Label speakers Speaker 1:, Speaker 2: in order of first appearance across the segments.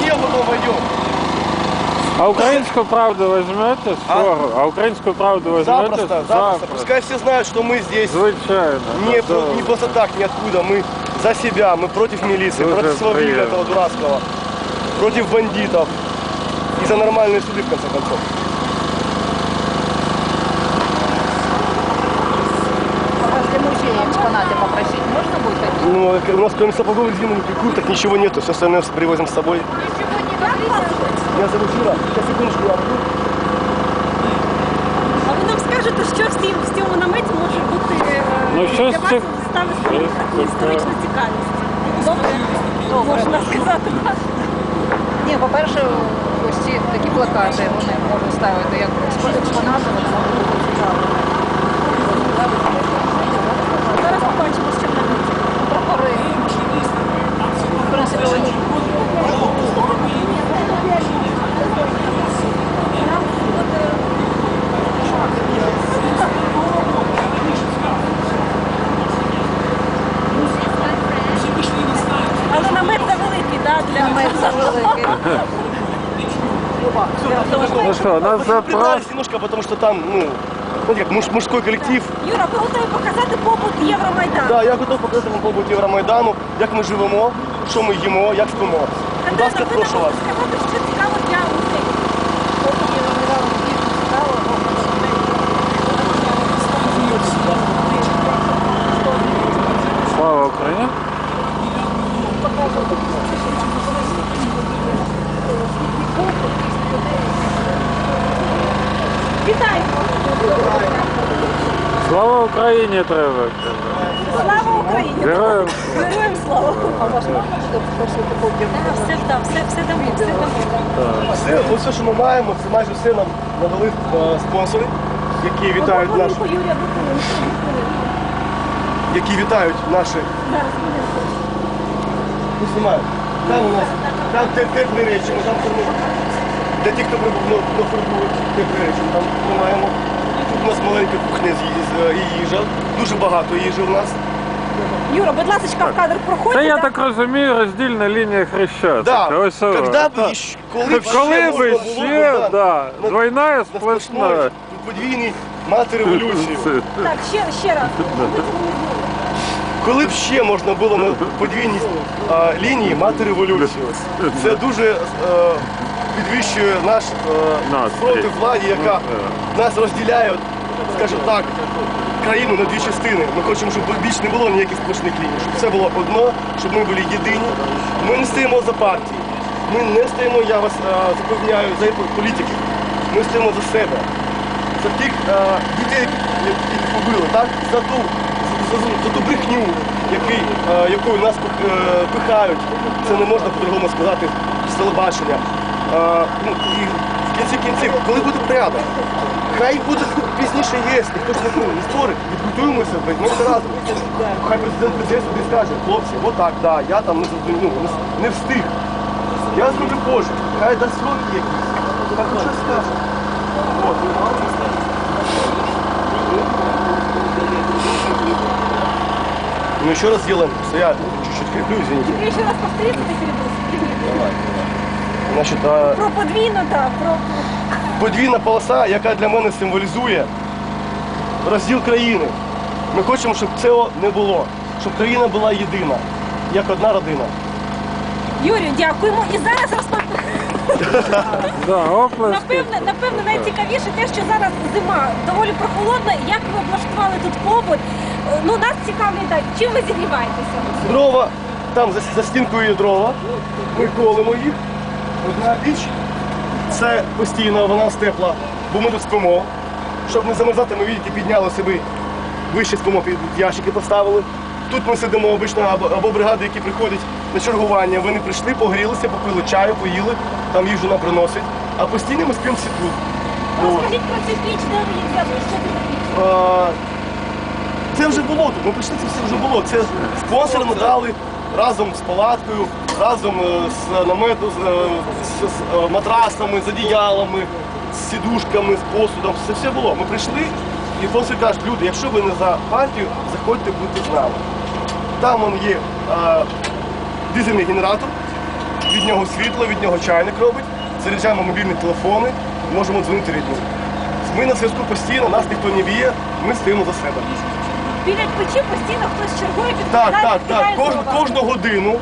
Speaker 1: Съем, потом пойдем.
Speaker 2: А українську правду візьмете скоро? А українську правду візьмете?
Speaker 1: Запросто, запросто. Пускай все знают, что мы здесь
Speaker 2: Звичайно.
Speaker 1: не,
Speaker 2: Да,
Speaker 1: не просто так, ниоткуда. Мы за себя, мы против милиции,
Speaker 2: Дуже
Speaker 1: против своего
Speaker 2: приятно.
Speaker 1: этого дурацкого, против бандитов. И за нормальные суды, в конце концов.
Speaker 3: экспонаты попросить можно будет какие-то?
Speaker 1: Ну, а у нас кроме сапогов резиновых и курток ничего нету, все остальное привозим с собой. Меня зовут Юра. Сейчас, секундочку, я буду.
Speaker 4: А ви нам скажете, що в цьому, в цьому наметі може бути е,
Speaker 2: Ну, щось
Speaker 4: для вас
Speaker 2: цік-
Speaker 4: стане
Speaker 2: Щось
Speaker 4: таку історичну цікавість? Добре,
Speaker 3: Добре.
Speaker 4: можна сказати. так?
Speaker 3: Ні, по-перше, ось ці такі плакати вони можуть ставити як експо- експонати,
Speaker 2: Ну що, нас запрос...
Speaker 1: Немножко, потому что там, ну, знаете, как муж- мужской коллектив.
Speaker 4: Юра, ви готові показати побут Євромайдану?
Speaker 1: Да, я готов показати вам побут Євромайдану, як ми живемо, що ми їмо, як спимо. Будь ласка, прошу вас.
Speaker 4: можете сказати, що цікаво для музею.
Speaker 2: Слава Україні!
Speaker 4: Вітаю!
Speaker 2: Слава Україні треба.
Speaker 4: Слава Україні!
Speaker 2: Героям
Speaker 4: Героям слава! Все, да, все, все дамо, все дамо.
Speaker 1: Все, все, що ми маємо, це майже все нам надали е, спонсори, які вітають наш,
Speaker 4: Хвилинку, Юрія, одну хвилинку, одну хвилинку.
Speaker 1: які вітають наші.
Speaker 4: Хвилинку.
Speaker 1: Ну. Там у нас там теплі речі, ми там формуємо. Для тих, хто прибув на, на теплі речі, ми там ми маємо. Тут у нас маленька кухня е, і їжа. Дуже багато їжі у нас.
Speaker 4: Юра, будь ласка, в кадр проходьте.
Speaker 2: Та я так розумію, роздільна лінія хрещатика.
Speaker 1: Да,
Speaker 2: Ось
Speaker 1: когда
Speaker 2: Так.
Speaker 1: б коли б ще
Speaker 2: Коли
Speaker 1: можна
Speaker 2: би
Speaker 1: було
Speaker 2: ще, да,
Speaker 1: на-
Speaker 2: двойна
Speaker 1: на
Speaker 2: сплошна.
Speaker 1: сплошной, подвійній мати революції.
Speaker 4: Так, ще, ще раз.
Speaker 1: Коли б ще можна було на подвійній а, лінії мати революцію. Це дуже е, підвищує наш е,
Speaker 2: Настрій.
Speaker 1: владі, яка нас розділяє, скажімо так, країну на дві частини. Ми хочемо, щоб більш не було ніяких сплошних ліній, щоб все було одно, щоб ми були єдині. Ми не стоїмо за партії. Ми не стоїмо, я вас е, запевняю, за політики. Ми стоїмо за себе. За тих е, дітей, яких побили, так? За ту, за, за, за ту брехню, який, е, якою нас е, пихають. Це не можна по-другому сказати з телебачення. Ну, і в кінці кінців, коли буде порядок, хай буде пізніше ЄС, ніхто ж не, ну, не спорить, відбудуємося, візьмемося разом. Хай президент прийде сюди скаже, хлопці, отак, да, я там не, зрозумів, ну, не, встиг. Я зроблю позже. Хай дасть сроки якісь. Хай хоч щось скаже. От. Ну еще раз сделаем, я чуть-чуть креплю, извините.
Speaker 4: Я ще раз повторити перед
Speaker 1: Значить, а,
Speaker 4: Про подвійну, так, про
Speaker 1: подвійна полоса, яка для мене символізує розділ країни. Ми хочемо, щоб цього не було, щоб країна була єдина, як одна родина.
Speaker 4: Юрію, дякуємо. І зараз розпочнемо.
Speaker 2: Да, оплески.
Speaker 4: Напевне, напевне, найцікавіше те, що зараз зима доволі прохолодна. Як ви облаштували тут побут? Е, Ну, нас цікавить так, чим ви зігріваєтеся?
Speaker 1: Дрова, там за, за стінкою є дрова, ми колимо їх. Одна піч, це постійно вона нас тепла, бо ми тут спимо. Щоб не замерзати, ми видите, підняли собі вище спимо, під ящики поставили. Тут ми сидимо обично або, або бригади, які приходять на чергування. Вони прийшли, погрілися, попили чаю, поїли, там їжу нам приносять. А постійно ми спимо всі тут.
Speaker 4: Розкажіть про цю піч, де ви її взяли, що це?
Speaker 1: А, Це вже було тут. Ми прийшли, це все вже було. Це спонсори надали разом з палаткою, разом е, з намету, з, е, з, е, матрасами, з одіялами, з сідушками, з посудом. Це все було. Ми прийшли, і спонсори кажуть, люди, якщо ви не за партію, заходьте будьте з нами. Там он є е, дизельний генератор, від нього світло, від нього чайник робить, заряджаємо мобільні телефони, можемо дзвонити рідним. Ми на зв'язку постійно, нас ніхто не б'є, ми стоїмо за себе.
Speaker 4: Біля печі постійно хтось чергує,
Speaker 1: Так, так, так. Кож, кожну годину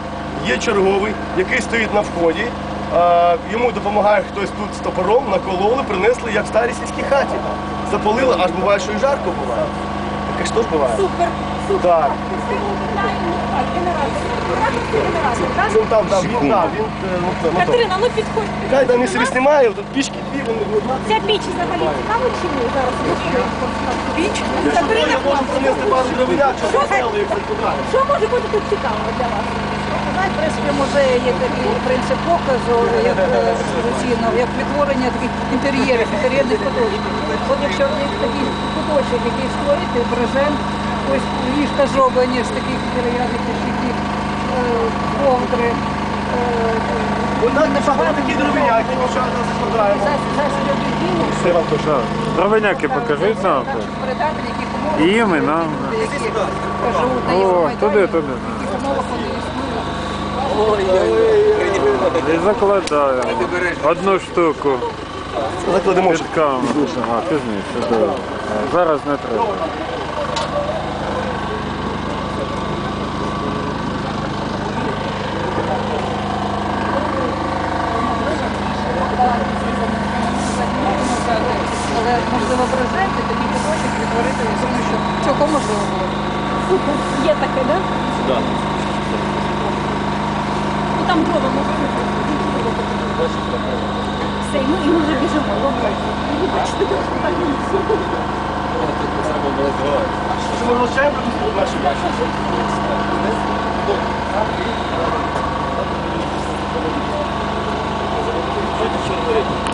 Speaker 1: є черговий, який стоїть на вході. Йому допомагає хтось тут з топором, накололи, принесли, як в старій сільській хаті. Запалили, аж буває, що і жарко буває. Таке ж теж буває.
Speaker 4: Супер, супер.
Speaker 1: Так.
Speaker 4: Це генератор. Генератор. Генератор, генератор, так?
Speaker 1: Там, там, він, так, він е, ну, це, мотор.
Speaker 4: Катерина, ну підходь.
Speaker 1: Хай там місце знімає, тут пішки дві, вони одна.
Speaker 4: Ця піч взагалі цікаво чи ні зараз? Піч?
Speaker 1: Я
Speaker 4: Катерина,
Speaker 1: можу принести пару дровиняк,
Speaker 4: Що
Speaker 1: ви
Speaker 4: це?
Speaker 1: як це туди.
Speaker 4: що може бути тут цікаво для вас?
Speaker 3: Знаєте, в принципі, в музеї є такий принцип показу, як е, як відтворення таких інтер'єрів, інтер'єрних куточків. От якщо в них такий куточок, який створити, брезент, ось ліжка зроблені з таких дерев'яних щитів, ковдри,
Speaker 1: Ось так, такі дровиняки,
Speaker 2: покажіть нам.
Speaker 3: умовах.
Speaker 2: І ми, нам. О, туди, туди.
Speaker 3: в яких умовах вони існують.
Speaker 2: І закладаю. Одну штуку
Speaker 1: Закладемо.
Speaker 2: під камеру. Пізніше. Зараз не треба.
Speaker 3: Але можливо куточок відтворити, я думаю, що цілком можливо було.
Speaker 4: Є таке, да?
Speaker 1: Да.
Speaker 4: Ну там дрова може бути. Все, ну і ми вже біжимо. Бачите, треба було зривати.
Speaker 1: Що ми вручаємо, то ми бачимо. Thank you.